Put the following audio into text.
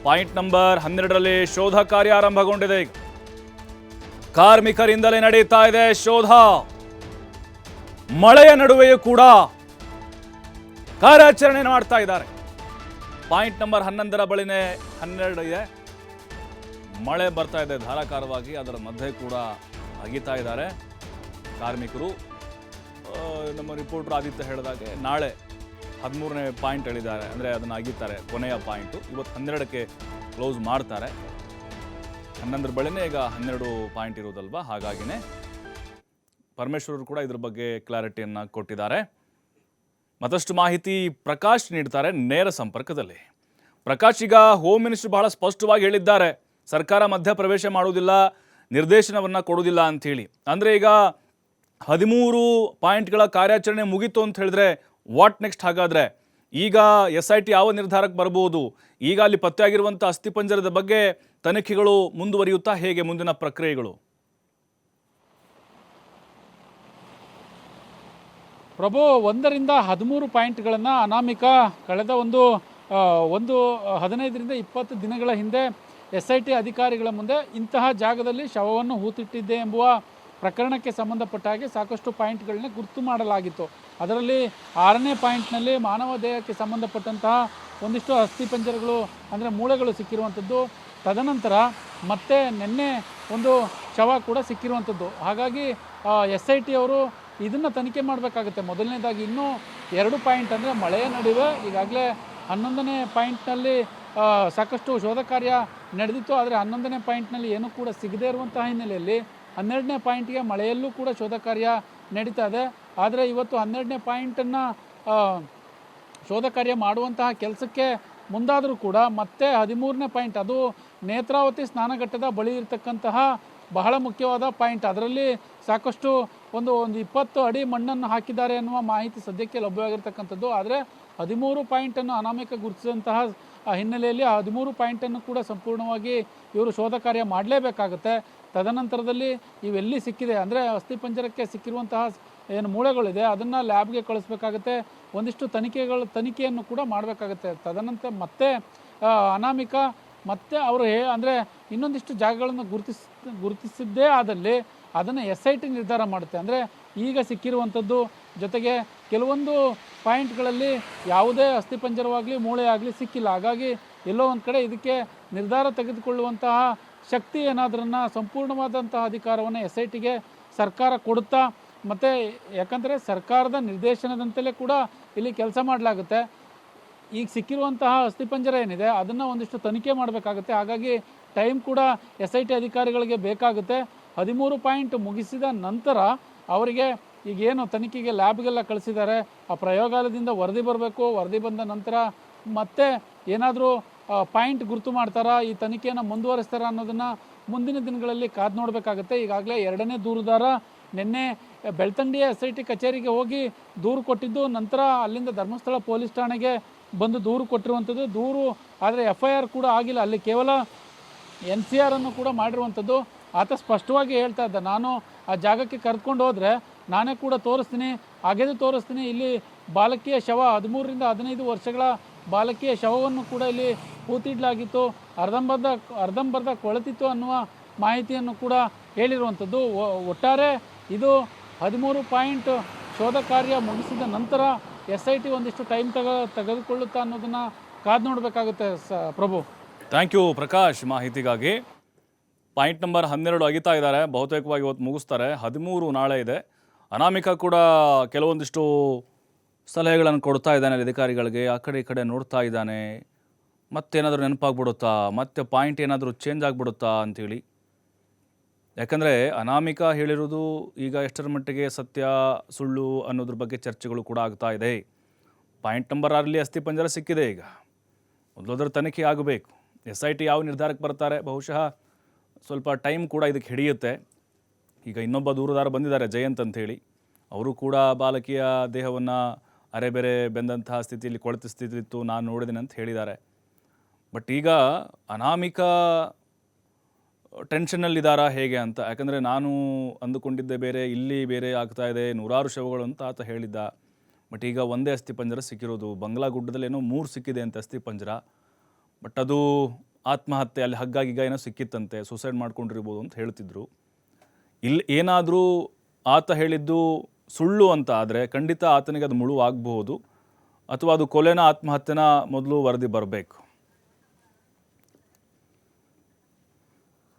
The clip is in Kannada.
ಪಾಯಿಂಟ್ ನಂಬರ್ ಹನ್ನೆರಡರಲ್ಲಿ ಶೋಧ ಕಾರ್ಯ ಆರಂಭಗೊಂಡಿದೆ. ಕಾರ್ಮಿಕರಿಂದಲೇ ನಡೆಯುತ್ತಾ ಇದೆ ಶೋಧ. ಮಳೆಯ ನಡುವೆಯೂ ಕೂಡ ಕಾರ್ಯಾಚರಣೆ ಮಾಡ್ತಾ ಇದ್ದಾರೆ. ಪಾಯಿಂಟ್ ನಂಬರ್ ಹನ್ನೊಂದರ ಬಳಿನೇ ಹನ್ನೆರಡು ಇದೆ. ಮಳೆ ಬರ್ತಾ ಇದೆ ಧಾರಾಕಾರವಾಗಿ, ಅದರ ಮಧ್ಯೆ ಕೂಡ ಅಗಿತಾ ಇದ್ದಾರೆ. ಕಾರ್ಮಿಕರು ನಮ್ಮ ರಿಪೋರ್ಟರ್ ಆದಿತ್ಯ ಹೇಳಿದಾಗೆ ನಾಳೆ ಹದಿಮೂರನೇ ಪಾಯಿಂಟ್ ಹೇಳಿದ್ದಾರೆ, ಅಂದರೆ ಅದನ್ನು ಅಗಿತಾರೆ. ಕೊನೆಯ ಪಾಯಿಂಟು. ಇವತ್ತು ಹನ್ನೆರಡಕ್ಕೆ ಕ್ಲೋಸ್ ಮಾಡ್ತಾರೆ. ಹನ್ನೊಂದರ ಬಳಿನೇ ಈಗ ಹನ್ನೆರಡು ಪಾಯಿಂಟ್ ಇರೋದಲ್ವಾ? ಹಾಗಾಗಿನೇ ಪರಮೇಶ್ವರರು ಕೂಡ ಇದ್ರ ಬಗ್ಗೆ ಕ್ಲಾರಿಟಿಯನ್ನು ಕೊಟ್ಟಿದ್ದಾರೆ. ಮತ್ತಷ್ಟು ಮಾಹಿತಿ ಪ್ರಕಾಶ್ ನೀಡ್ತಾರೆ ನೇರ ಸಂಪರ್ಕದಲ್ಲಿ. ಪ್ರಕಾಶ್ ಈಗ ಹೋಮ್ ಮಿನಿಸ್ಟರ್ ಬಹಳ ಸ್ಪಷ್ಟವಾಗಿ ಹೇಳಿದ್ದಾರೆ. ಸರ್ಕಾರ ಮಧ್ಯ ಪ್ರವೇಶ ಮಾಡುವುದಿಲ್ಲ, ನಿರ್ದೇಶನವನ್ನು ಕೊಡುವುದಿಲ್ಲ ಅಂಥೇಳಿ. ಅಂದರೆ ಈಗ ಹದಿಮೂರು ಪಾಯಿಂಟ್ಗಳ ಕಾರ್ಯಾಚರಣೆ ಮುಗೀತು ಅಂತ ಹೇಳಿದ್ರೆ ವಾಟ್ ನೆಕ್ಸ್ಟ್ ಹಾಗಾದರೆ? ಈಗ ಎಸ್ ಐ ಟಿ ಯಾವ ನಿರ್ಧಾರಕ್ಕೆ ಬರಬಹುದು ಈಗ ಅಲ್ಲಿ ಪತ್ತೆಯಾಗಿರುವಂಥ ಅಸ್ಥಿಪಂಜರದ ಬಗ್ಗೆ ತನಿಖೆಗಳು ಮುಂದುವರಿಯುತ್ತಾ ಹೇಗೆ ಮುಂದಿನ ಪ್ರಕ್ರಿಯೆಗಳು? ಪ್ರಭು, ಒಂದರಿಂದ ಹದಿಮೂರು ಪಾಯಿಂಟ್ಗಳನ್ನು ಅನಾಮಿಕ ಕಳೆದ ಒಂದು ಒಂದು, ಹದಿನೈದರಿಂದ ಇಪ್ಪತ್ತು ದಿನಗಳ ಹಿಂದೆ ಎಸ್ ಐ ಟಿ ಅಧಿಕಾರಿಗಳ ಮುಂದೆ ಇಂತಹ ಜಾಗದಲ್ಲಿ ಶವವನ್ನು ಹೂತಿಟ್ಟಿದ್ದೆ ಎಂಬುವ ಪ್ರಕರಣಕ್ಕೆ ಸಂಬಂಧಪಟ್ಟ ಹಾಗೆ ಸಾಕಷ್ಟು ಪಾಯಿಂಟ್ಗಳನ್ನ ಗುರುತು ಮಾಡಲಾಗಿತ್ತು. ಅದರಲ್ಲಿ ಆರನೇ ಪಾಯಿಂಟ್ನಲ್ಲಿ ಮಾನವ ದೇಹಕ್ಕೆ ಸಂಬಂಧಪಟ್ಟಂತಹ ಒಂದಿಷ್ಟು ಅಸ್ಥಿಪಂಜರಗಳು ಅಂದರೆ ಮೂಳೆಗಳು ಸಿಕ್ಕಿರುವಂಥದ್ದು. ತದನಂತರ ಮತ್ತೆ ನಿನ್ನೆ ಒಂದು ಶವ ಕೂಡ ಸಿಕ್ಕಿರುವಂಥದ್ದು. ಹಾಗಾಗಿ ಎಸ್ ಐ ಟಿ ಅವರು ಇದನ್ನು ತನಿಖೆ ಮಾಡಬೇಕಾಗುತ್ತೆ. ಮೊದಲನೇದಾಗಿ ಇನ್ನೂ ಎರಡು ಪಾಯಿಂಟ್ ಅಂದರೆ ಮಳೆಯ ನಡುವೆ ಈಗಾಗಲೇ ಹನ್ನೊಂದನೇ ಪಾಯಿಂಟ್ನಲ್ಲಿ ಸಾಕಷ್ಟು ಶೋಧ ಕಾರ್ಯ ನಡೆದಿತ್ತು. ಆದರೆ ಹನ್ನೊಂದನೇ ಪಾಯಿಂಟ್ನಲ್ಲಿ ಏನೂ ಕೂಡ ಸಿಗದೇ ಇರುವಂತಹ ಹಿನ್ನೆಲೆಯಲ್ಲಿ ಹನ್ನೆರಡನೇ ಪಾಯಿಂಟ್ಗೆ ಮಳೆಯಲ್ಲೂ ಕೂಡ ಶೋಧ ಕಾರ್ಯ ನಡೀತಾ ಇದೆ. ಆದರೆ ಇವತ್ತು ಹನ್ನೆರಡನೇ ಪಾಯಿಂಟನ್ನು ಶೋಧ ಕಾರ್ಯ ಮಾಡುವಂತಹ ಕೆಲಸಕ್ಕೆ ಮುಂದಾದರೂ ಕೂಡ ಮತ್ತೆ ಹದಿಮೂರನೇ ಪಾಯಿಂಟ್, ಅದು ನೇತ್ರಾವತಿ ಸ್ನಾನಘಟ್ಟದ ಬಳಿ ಇರತಕ್ಕಂತಹ ಬಹಳ ಮುಖ್ಯವಾದ ಪಾಯಿಂಟ್. ಅದರಲ್ಲಿ ಸಾಕಷ್ಟು ಒಂದು ಒಂದು ಇಪ್ಪತ್ತು ಅಡಿ ಮಣ್ಣನ್ನು ಹಾಕಿದ್ದಾರೆ ಅನ್ನುವ ಮಾಹಿತಿ ಸದ್ಯಕ್ಕೆ ಲಭ್ಯವಾಗಿರ್ತಕ್ಕಂಥದ್ದು. ಆದರೆ ಹದಿಮೂರು ಪಾಯಿಂಟನ್ನು ಅನಾಮಿಕ ಗುರುತಿಸಿದಂತಹ ಹಿನ್ನೆಲೆಯಲ್ಲಿ ಆ ಹದಿಮೂರು ಪಾಯಿಂಟನ್ನು ಕೂಡ ಸಂಪೂರ್ಣವಾಗಿ ಇವರು ಶೋಧ ಕಾರ್ಯ ಮಾಡಲೇಬೇಕಾಗುತ್ತೆ. ತದನಂತರದಲ್ಲಿ ಇವೆಲ್ಲಿ ಸಿಕ್ಕಿದೆ? ಅಂದರೆ ಅಸ್ಥಿಪಂಜರಕ್ಕೆ ಸಿಕ್ಕಿರುವಂತಹ ಏನು ಮೂಳೆಗಳಿದೆ, ಅದನ್ನು ಲ್ಯಾಬ್ಗೆ ಕಳಿಸ್ಬೇಕಾಗತ್ತೆ. ಒಂದಿಷ್ಟು ತನಿಖೆಗಳು, ತನಿಖೆಯನ್ನು ಕೂಡ ಮಾಡಬೇಕಾಗುತ್ತೆ. ತದನಂತರ ಮತ್ತೆ ಅನಾಮಿಕ, ಮತ್ತೆ ಅವರು ಹೇ, ಅಂದರೆ ಇನ್ನೊಂದಿಷ್ಟು ಜಾಗಗಳನ್ನು ಗುರುತಿಸ್, ಗುರುತಿಸಿದ್ದೇ ಆದಲ್ಲಿ ಅದನ್ನು ಎಸ್ ಐ ಟಿ ನಿರ್ಧಾರ ಮಾಡುತ್ತೆ. ಅಂದರೆ ಈಗ ಸಿಕ್ಕಿರುವಂಥದ್ದು ಜೊತೆಗೆ ಕೆಲವೊಂದು ಪಾಯಿಂಟ್ಗಳಲ್ಲಿ ಯಾವುದೇ ಅಸ್ಥಿಪಂಜರವಾಗಲಿ ಮೂಳೆ ಆಗಲಿ ಸಿಕ್ಕಿಲ್ಲ. ಹಾಗಾಗಿ ಎಲ್ಲೋ ಒಂದು ಕಡೆ ಇದಕ್ಕೆ ನಿರ್ಧಾರ ತೆಗೆದುಕೊಳ್ಳುವಂತಹ ಶಕ್ತಿ ಏನಾದ್ರನ್ನ ಸಂಪೂರ್ಣವಾದಂತಹ ಅಧಿಕಾರವನ್ನು ಎಸ್ ಐ ಟಿಗೆ ಸರ್ಕಾರ ಕೊಡುತ್ತಾ, ಮತ್ತು ಯಾಕಂದರೆ ಸರ್ಕಾರದ ನಿರ್ದೇಶನದಂತಲೇ ಕೂಡ ಇಲ್ಲಿ ಕೆಲಸ ಮಾಡಲಾಗುತ್ತೆ. ಈಗ ಸಿಕ್ಕಿರುವಂತಹ ಅಸ್ಥಿಪಂಜರ ಏನಿದೆ, ಅದನ್ನು ಒಂದಿಷ್ಟು ತನಿಖೆ ಮಾಡಬೇಕಾಗುತ್ತೆ. ಹಾಗಾಗಿ ಟೈಮ್ ಕೂಡ ಎಸ್ ಐ ಟಿ ಅಧಿಕಾರಿಗಳಿಗೆ ಬೇಕಾಗುತ್ತೆ. ಹದಿಮೂರು ಪಾಯಿಂಟ್ ಮುಗಿಸಿದ ನಂತರ ಅವರಿಗೆ ಈಗೇನು ತನಿಖೆಗೆ ಲ್ಯಾಬ್ಗೆಲ್ಲ ಕಳಿಸಿದ್ದಾರೆ, ಆ ಪ್ರಯೋಗಾಲಯದಿಂದ ವರದಿ ಬರಬೇಕು. ವರದಿ ಬಂದ ನಂತರ ಮತ್ತೆ ಏನಾದರೂ ಪಾಯಿಂಟ್ ಗುರುತು ಮಾಡ್ತಾರಾ, ಈ ತನಿಖೆಯನ್ನು ಮುಂದುವರಿಸ್ತಾರ ಅನ್ನೋದನ್ನು ಮುಂದಿನ ದಿನಗಳಲ್ಲಿ ಕಾದು ನೋಡಬೇಕಾಗುತ್ತೆ. ಈಗಾಗಲೇ ಎರಡನೇ ದೂರುದಾರ ನಿನ್ನೆ ಬೆಳ್ತಂಡಿಯ ಎಸ್ ಐ ಟಿ ಕಚೇರಿಗೆ ಹೋಗಿ ದೂರು ಕೊಟ್ಟಿದ್ದು, ನಂತರ ಅಲ್ಲಿಂದ ಧರ್ಮಸ್ಥಳ ಪೊಲೀಸ್ ಠಾಣೆಗೆ ಬಂದು ದೂರು ಕೊಟ್ಟಿರುವಂಥದ್ದು. ದೂರು ಆದರೆ ಎಫ್ ಐ ಆರ್ ಕೂಡ ಆಗಿಲ್ಲ. ಅಲ್ಲಿ ಕೇವಲ ಎನ್ ಸಿ ಆರ್ ಅನ್ನು ಕೂಡ ಮಾಡಿರುವಂಥದ್ದು. ಆತ ಸ್ಪಷ್ಟವಾಗಿ ಹೇಳ್ತಾ ಇದ್ದ, ನಾನು ಆ ಜಾಗಕ್ಕೆ ಕರೆದುಕೊಂಡು ಹೋದರೆ ನಾನೇ ಕೂಡ ತೋರಿಸ್ತೀನಿ ಅಗೆದು ತೋರಿಸ್ತೀನಿ. ಇಲ್ಲಿ ಬಾಲಕಿಯ ಶವ ಹದಿಮೂರರಿಂದ ಹದಿನೈದು ವರ್ಷಗಳ ಬಾಲಕಿಯ ಶವವನ್ನು ಕೂಡ ಇಲ್ಲಿ ಹೂತಿಡ್ಲಾಗಿತ್ತು ಅರ್ಧಂಬರ್ಧ ಅರ್ಧಂಬರ್ಧ ಕೊಳೆತಿತ್ತು ಅನ್ನುವ ಮಾಹಿತಿಯನ್ನು ಕೂಡ ಹೇಳಿರುವಂಥದ್ದು. ಒಟ್ಟಾರೆ ಇದು ಹದಿಮೂರು ಪಾಯಿಂಟ್ ಶೋಧ ಕಾರ್ಯ ಮುಗಿಸಿದ ನಂತರ ಎಸ್ ಐ ಟಿ ಒಂದಿಷ್ಟು ಟೈಮ್ ತಗ, ತೆಗೆದುಕೊಳ್ಳುತ್ತಾ ಅನ್ನೋದನ್ನು ಕಾದು ನೋಡಬೇಕಾಗುತ್ತೆ ಸ, ಪ್ರಭು. ಥ್ಯಾಂಕ್ ಯು ಪ್ರಕಾಶ್ ಮಾಹಿತಿಗಾಗಿ. ಪಾಯಿಂಟ್ ನಂಬರ್ ಹನ್ನೆರಡು ಅಗಿತಾ ಇದ್ದಾರೆ. ಬಹುತೇಕವಾಗಿ ಇವತ್ತು ಮುಗಿಸ್ತಾರೆ. ಹದಿಮೂರು ನಾಳೆ ಇದೆ. ಅನಾಮಿಕ ಕೂಡ ಕೆಲವೊಂದಿಷ್ಟು ಸಲಹೆಗಳನ್ನು ಕೊಡ್ತಾ ಇದ್ದಾನೆ ಅಧಿಕಾರಿಗಳಿಗೆ, ಆ ಕಡೆ ಈ ಕಡೆ ನೋಡ್ತಾ ಇದ್ದಾನೆ. ಮತ್ತೇನಾದರೂ ನೆನಪಾಗ್ಬಿಡುತ್ತಾ? ಮತ್ತೆ ಪಾಯಿಂಟ್ ಏನಾದರೂ ಚೇಂಜ್ ಆಗಿಬಿಡುತ್ತಾ ಅಂಥೇಳಿ ಯಾಕಂದರೆ ಅನಾಮಿಕ ಹೇಳಿರೋದು ಈಗ ಎಷ್ಟರ ಮಟ್ಟಿಗೆ ಸತ್ಯ, ಸುಳ್ಳು ಅನ್ನೋದ್ರ ಬಗ್ಗೆ ಚರ್ಚೆಗಳು ಕೂಡ ಆಗ್ತಾ ಇದೆ. ಪಾಯಿಂಟ್ ನಂಬರ್ ಆರಲ್ಲಿ ಅಸ್ಥಿಪಂಜರ ಸಿಕ್ಕಿದೆ ಈಗ. ಮೊದಲೋದ್ರ ತನಿಖೆ ಆಗಬೇಕು. ಎಸ್ ಐ ಟಿ ಯಾವ ನಿರ್ಧಾರಕ್ಕೆ ಬರ್ತಾರೆ? ಬಹುಶಃ ಸ್ವಲ್ಪ ಟೈಮ್ ಕೂಡ ಇದಕ್ಕೆ ಹಿಡಿಯುತ್ತೆ. ಈಗ ಇನ್ನೊಬ್ಬ ದೂರದಾರ ಬಂದಿದ್ದಾರೆ, ಜಯಂತ್ ಅಂಥೇಳಿ. ಅವರು ಕೂಡ ಬಾಲಕಿಯ ದೇಹವನ್ನು ಅರೆಬೆರೆ ಬೆಂದಂತಹ ಸ್ಥಿತಿಯಲ್ಲಿ ಕೊಳೆತ ಸ್ಥಿತಿಲಿತ್ತು ನಾನು ನೋಡಿದೆ ಅಂತ ಹೇಳಿದ್ದಾರೆ. ಬಟ್ ಈಗ ಅನಾಮಿಕ ಟೆನ್ಷನ್ನಲ್ಲಿದ್ದಾರಾ ಹೇಗೆ ಅಂತ, ಯಾಕಂದರೆ ನಾನು ಅಂದುಕೊಂಡಿದ್ದೆ ಬೇರೆ, ಇಲ್ಲಿ ಬೇರೆ ಆಗ್ತಾ ಇದೆ, ನೂರಾರು ಶವಗಳು ಅಂತ ಆತ ಹೇಳಿದ್ದ. ಬಟ್ ಈಗ ಒಂದೇ ಅಸ್ಥಿಪಂಜರ ಸಿಕ್ಕಿರೋದು, ಬಂಗ್ಲಾ ಗುಡ್ಡದಲ್ಲಿ ಏನೋ ಮೂರು ಸಿಕ್ಕಿದೆ ಅಂತ ಅಸ್ಥಿಪಂಜರ ಬಟ್ ಅದು ಆತ್ಮಹತ್ಯೆ, ಅಲ್ಲಿ ಹಗ್ಗಾಗಿಗ ಗಿಗ್ಗ ಏನೋ ಸಿಕ್ಕಿತ್ತಂತೆ ಸೂಸೈಡ್ ಮಾಡ್ಕೊಂಡಿರ್ಬೋದು ಅಂತ ಹೇಳ್ತಿದ್ರು. ಇಲ್ಲಿ ಏನಾದರೂ ಆತ ಹೇಳಿದ್ದು ಸುಳ್ಳು ಅಂತ ಆದರೆ ಖಂಡಿತ ಆತನಿಗೆ ಅದು ಮುಳುವಾಗಬಹುದು. ಅಥವಾ ಅದು ಕೊಲೆನ ಆತ್ಮಹತ್ಯೆನ ಮೊದಲು ವರದಿ ಬರಬೇಕು.